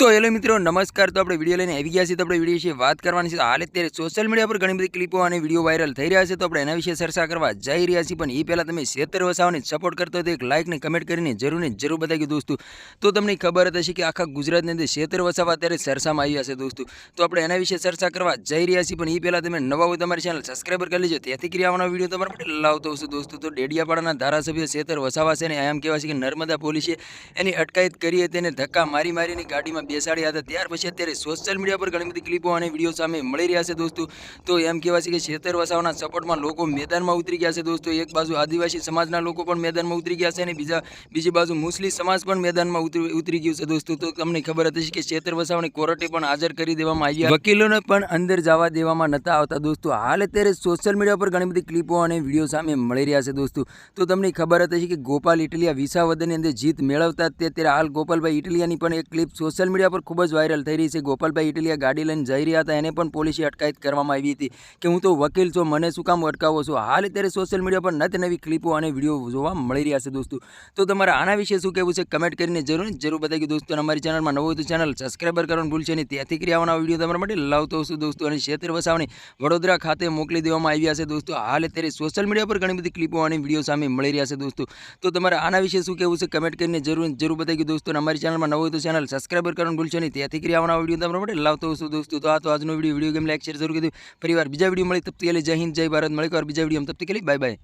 તો હેલો મિત્રો, નમસ્કાર. તો આપણે વીડિયો લઈને આવી ગયા છીએ. તો આપણે વીડિયો વિશે વાત કરવાની છે. તો હાલ અત્યારે સોશિયલ મીડિયા પર ઘણી બધી ક્લિપો અને વીડિયો વાયરલ થઈ રહ્યા છે. તો આપણે એના વિશે ચર્ચા કરવા જઈ રહ્યા છીએ. પણ એ પહેલાં તમે શેતર વસાવાને સપોર્ટ કરતો તો એક લાઇકને કમેન્ટ કરીને જરૂર ને જરૂર બતાવી દોસ્તો. તો તમને ખબર જ હશે કે આખા ગુજરાતની અંદર શેતર વસાવા અત્યારે ચર્ચામાં આવી હશે દોસ્તો. તો આપણે એના વિશે ચર્ચા કરવા જઈ રહ્યા છીએ. પણ એ પહેલાં તમે નવા હોય તમારી ચેનલ સબસ્ક્રાઈબર કરી લેજો. તેથી કરી વીડિયો તમારા માટે લાવતો હશે દોસ્તો. તો ડેડિયાપાડાના ધારાસભ્ય શેતર વસાવા છે અને એમ કહેવાય છે કે નર્મદા પોલીસે એની અટકાયત કરી હતી અને ધક્કા મારી મારીને ગાડીમાં બેસાડ્યા હતા. ત્યાર પછી અત્યારે સોશિયલ મીડિયા પર ઘણી બધી ક્લિપો અને વીડિયો સામે મળી રહ્યા છે દોસ્તો. તો એમ કહેવાય છે કે છેતર વસાવાના સપોર્ટમાં લોકો મેદાનમાં ઉતરી ગયા છે દોસ્તો. એક બાજુ આદિવાસી સમાજના લોકો પણ મેદાનમાં ઉતરી ગયા છે અને બીજા, બીજી બાજુ મુસ્લિમ સમાજ પણ મેદાનમાં ઉતરી ગયું છે દોસ્તો. તો તમને ખબર હતી કે છેતર વસાવાની કોર્ટે પણ હાજર કરી દેવામાં આવ્યા વકીલોને પણ અંદર જવા દેવામાં નતા આવતા દોસ્તો. હાલ અત્યારે સોશિયલ મીડિયા પર ઘણી બધી ક્લિપો અને વીડિયો સામે મળી રહ્યા છે દોસ્તો. તો તમને ખબર હતી કે ગોપાલ ઇટલિયા વિસાવદરની અંદર જીત મેળવતા તે અત્યારે હાલ ગોપાલભાઈ ઇટલિયાની પણ એક ક્લિપ સોશિયલ મીડિયા પર ખૂબ જ વાયરલ થઈ રહી છે. ગોપાલભાઈ ઇટલીયા ગાડી લઈને જઈ રહ્યા હતા. એને પણ પોલીસે અટકાયત કરવામાં આવી હતી કે હું તો વકીલ છું, મને શું કામ અટકાવો છો? હાલ અત્યારે સોશિયલ મીડિયા પર નત નવી ક્લિપો અને વીડિયો જોવા મળી રહ્યા છે દોસ્તો. તો તમારે આના વિશે શું કહેવું છે? કમેન્ટ કરીને જરૂર જરૂર બતાવી દોસ્તો. અમારી ચેનલમાં નવું હતું ચેનલ સબસ્ક્રાઈબર કરવાનું ભૂલશે નહીં. ત્યાંથી કરી આવવાના વીડિયો તમારા માટે લાવતો છું દોસ્તો. અને ક્ષેત્ર વસાવણી વડોદરા ખાતે મોકલી દેવામાં આવ્યા છે દોસ્તો. હાલ અત્યારે સોશિયલ મીડિયા પર ઘણી બધી ક્લિપો અને વીડિયો સામે મળી રહ્યા છે દોસ્તો. તો તમારે આના વિશે શું કહેવું છે? કમેન્ટ કરીને જરૂર જરૂર બતાવી દોસ્તો. અમારી ચેનલમાં નવું તો ચેનલ સબસ્ક્રાઈબર કરવાનું ભૂલશે નહીં. ત્યાંથી કરી આવવાના વીડિયો તમારા માટે લાવતો હશું દોસ્તો. તો આ તો આજનો video video game like share જરૂર કીધું ફરીવાર બીજા વીડિયો મળી, તબ તક જય હિન્દ, જય ભારત. મળી બીજા વીડિયો તબ તક બાય બાય.